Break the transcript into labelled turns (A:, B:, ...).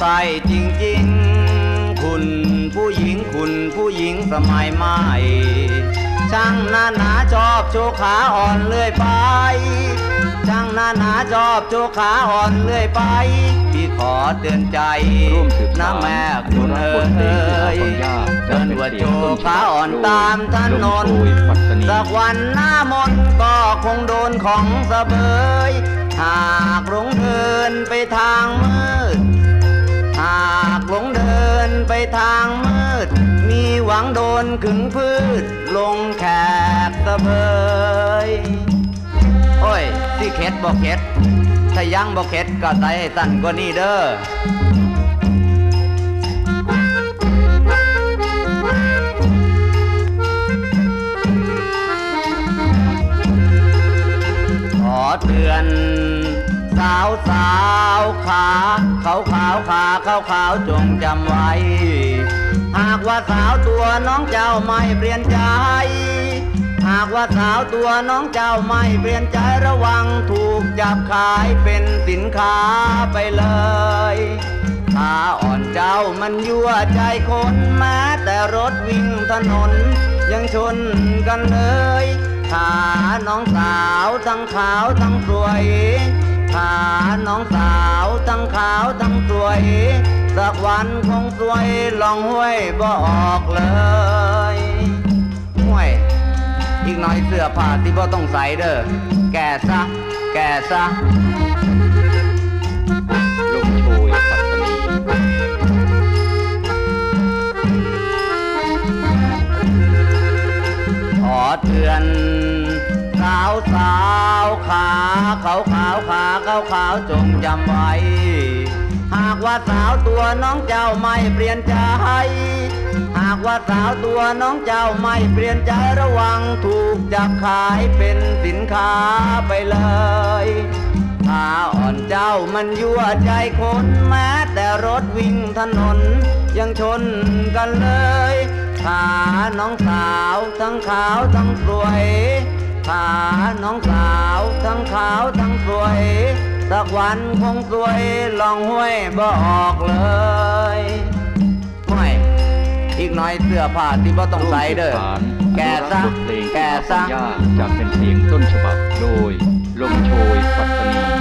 A: ใปจริงๆ คุณผู้หญิงคุณผู้หญิงสมัยใหม่ ช่างหน้าหนาชอบโชว์ขาอ่อนเลื่อยไป ช่างหน้าหนาชอบโชว์ขาอ่อนเลื่อยไป พี่ขอเตือนใจ
B: ร่วมสืบนะ
A: แม่คุณเอ๋ยเดินวัวโชว์ขาอ่อนตามถนนสักวันหน้ามนก็คงโดนของสะเบยหากหลงเดินไปทางมืด ทางมืด มีหวังโดนขึงพืช ลงแขกสะเบย โอ้ย ที่เข็ดบอกเข็ด ถ้ายังบอกเข็ดก็ใส่สั้นกว่านี้เด้อขอเตือน สาวสาวขาขาวขาวขาขาวขาวจงจำไว้ หากว่าสาวตัวน้องเจ้าไม่เปลี่ยนใจ หากว่าสาวตัวน้องเจ้าไม่เปลี่ยนใจระวังถูกจับขายเป็นสินค้าไปเลยขาอ่อนเจ้ามันยั่วใจคนแม้แต่รถวิ่งถนน ยังชนกันเลยขาน้องสาวทั้งขาวทั้งสวย ขาน้องสาวทั้งขาวทั้งสวย สักวันคงสวยลองห้วยบออกเลยห้วย อีกหน่อยเสื้อผ้าที่พ่ต้องใส่เด้อแก่ซะ แก่ซะ
B: ลมโชยปัตตานี
A: ขอเตือน สาวสาวขาขาวขาวขาขาวขาวจงจำไว้ หากว่าสาวตัวน้องเจ้าไม่เปลี่ยนใจ หากว่าสาวตัวน้องเจ้าไม่เปลี่ยนใจระวังถูกจับขายเป็นสินค้าไปเลยขาอ่อนเจ้ามันยั่วใจคนแม้แต่รถวิ่งถนนยังชนกันเลยขาน้องสาวทั้งขาวทั้งสวย ขาน้องสาวทั้งขาวทั้งสวย สักวันคงสวยลองห้วยบอกเลยห้วยอีกหน่อยเสื้อผ้าที่พ่ต้องใส่เด้อ
B: ร่วมสืบสาน
A: แก่ซะ
B: อนุรักษ์บทเพลงที่
A: แก่
B: หา
A: ซะ
B: ฟังยากจากเป็นเพลงต้นฉบับโดยลมโชยปัตตานี